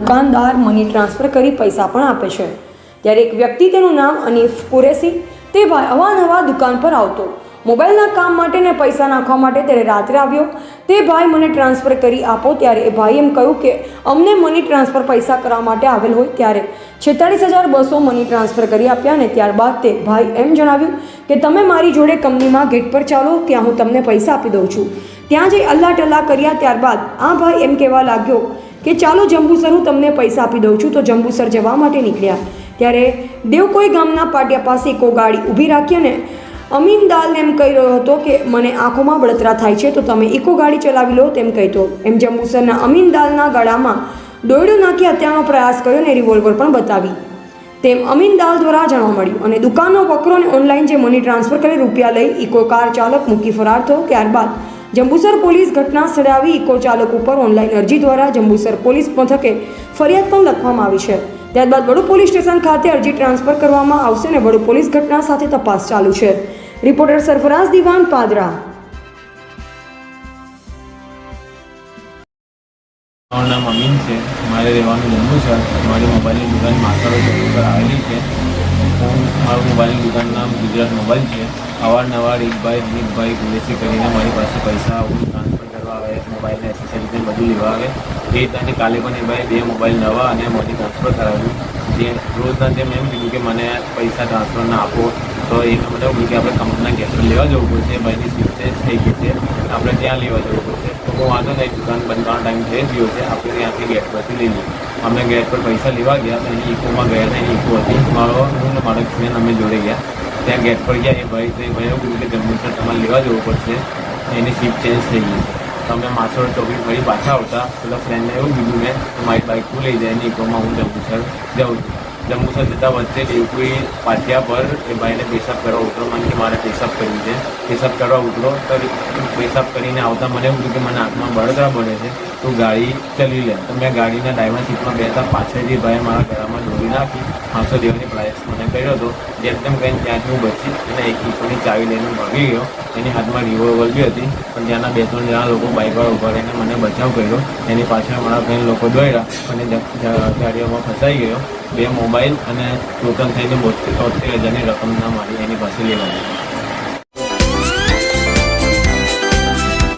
દુકાનદાર money transfer કરી પૈસા પણ આપે છે. ત્યારે એક વ્યક્તિ તેનું નામ અનીફ કુરેશી તે ભાઈ અવાનવા દુકાન પર આવતો. મોબાઈલના કામ માટે ને પૈસા નાખવા માટે ત્યારે રાત્રે આવ્યો. તે ભાઈ મને ટ્રાન્સફર કરી આપો ત્યારે એ ભાઈ એમ કહ્યું કે અમને મની ટ્રાન્સફર પૈસા કરવા માટે આવેલ હોય ત્યારે છેતાળીસ હજાર બસો મની ટ્રાન્સફર કરી આપ્યા ને ત્યારબાદ તે ભાઈ એમ જણાવ્યું કે તમે મારી જોડે કંપનીમાં ગેટ પર ચાલો, ત્યાં હું તમને પૈસા આપી દઉં છું. ત્યાં જઈ અલ્લા ટલ્લા કર્યા ત્યારબાદ આ ભાઈ એમ કહેવા લાગ્યો કે ચાલો જંબુસર હું તમને પૈસા આપી દઉં છું. તો જંબુસર જવા માટે નીકળ્યા. ત્યારે દેવકોઈ ગામના પાટિયા પાસે ઇકો ગાડી ઊભી રાખી અને અમીન દાલને એમ કહી રહ્યો હતો કે, મને આંખોમાં બળતરા થાય છે, તો તમે ઇકો ગાડી ચલાવી લો. તેમ કહેતો. એમ જંબુસરના અમીન દાલના ગળામાં દોયડું નાખી હત્યાનો પ્રયાસ કર્યો અને રિવોલ્વર પણ બતાવી. તેમ અમીન દાલ દ્વારા જાણવા મળ્યું. અને દુકાનનો વકરો અને ઓનલાઈન જે મની ટ્રાન્સફર કરી રૂપિયા લઈ, ઇકો કાર ચાલક મૂકી ફરાર થયો. ત્યારબાદ જંબુસર પોલીસ ઘટના સ્થળે આવી ઇકો ચાલક ઉપર ઓનલાઈન અરજી દ્વારા જંબુસર પોલીસ મથકે ફરિયાદ પણ લખવામાં આવી છે. ત્યારબાદ વડુ પોલીસ સ્ટેશન ખાતે અરજી ટ્રાન્સફર કરવામાં આવશે અને વડુ પોલીસ ઘટના સાથે તપાસ ચાલુ છે. રિપોર્ટર સરફરાઝ દિવાન પાદરા. મારું નામ અમીન છે. મારે રહેવાનું જમ્મુ છે મારી મોબાઈલની દુકાન માથારો પર આવેલી છે. હું મારું મોબાઈલની દુકાનનું નામ ગુજરાત મોબાઈલ છે. અવારનવાર એક ભાઈ અમિતભાઈ ગુલેસી કરીને મારી પાસે પૈસા ટ્રાન્સફર કરવા આવે મોબાઈલને એસેસરીઝને બધું લેવા આવે. એ રીતના કાલે પણ એ ભાઈ બે મોબાઈલ નવા અને મોટી ટ્રાન્સફર કરાવ્યું જે રોજના તેમ એમ કીધું કે મને પૈસા ટ્રાન્સફર ના આપો. તો એ મને કે આપણે કંપનીના પર લેવા જવું પડશે. ભાઈની સ્વિચેજ થઈ ગઈ છે. આપણે ત્યાં લેવા જવું તો વાંધો નહીં, દુકાન બંધ ટાઈમ થઈ ગયો છે. આપણે ત્યાંથી ગેટ પરથી લઈ લઈએ. અમે ગેટ પર પૈસા લેવા ગયા તો એની ઇકોમાં ગયા હતા એની ઇકો હતી. મારો હું મારો ફ્રેન્ડ અમે જોડે ગયા. ત્યાં ગેટ પર ગયા. એ ભાઈ તો એ ભાઈ એવું કીધું કે જમ્મુસર તમારે લેવા જવું પડશે. એની સીટ ચેન્જ થઈ ગઈ. તમે અમે માસોડ ચોકડી ફરી પાછા આવતા. પેલા ફ્રેન્ડને એવું કીધું મેં મારી બાઇક તું લઈ જાય એની ઇકોમાં હું જમ્મુસર જાઉં છું. જમ્મુસર જતા વચ્ચે દેવકુઈ પાટિયા પર એ ભાઈને પેશાબ કરવા ઉતરો. મને કે મારે પેશાબ કરવી છે. પેશાબ કરવા ઉતરો તો પેશાબ કરીને આવતા મને એવું કે મને આંખમાં બળતરા પડે છે. તું ગાડી ચલી લે. તો મેં ગાડીના ડ્રાઈવર સીટમાં બેસતા પાછળથી ભાઈ મારા ગળામાં દોરી નાખી પાંચસો દેવાની પ્રાઇસ મને કર્યો હતો. જેમ તેમ કહીને ત્યાંથી હું બચી અને એક ઈસોની ચાવી લઈને ભાગી ગયો. એની હાથમાં રિવોલ્વર બી હતી, પણ ત્યાંના બે ત્રણ જણા લોકો બાઇકવાળા ઊભા રહીને મને બચાવ કર્યો. એની પાછળ મારા ફ્રેન્ડ લોકો દોડ્યા અને ગાડીઓમાં ફસાઈ ગયો. બે મોબાઈલ અને ટોટલ થઈને બોતેર હજારની રકમના મારી એની પાસે લેવાની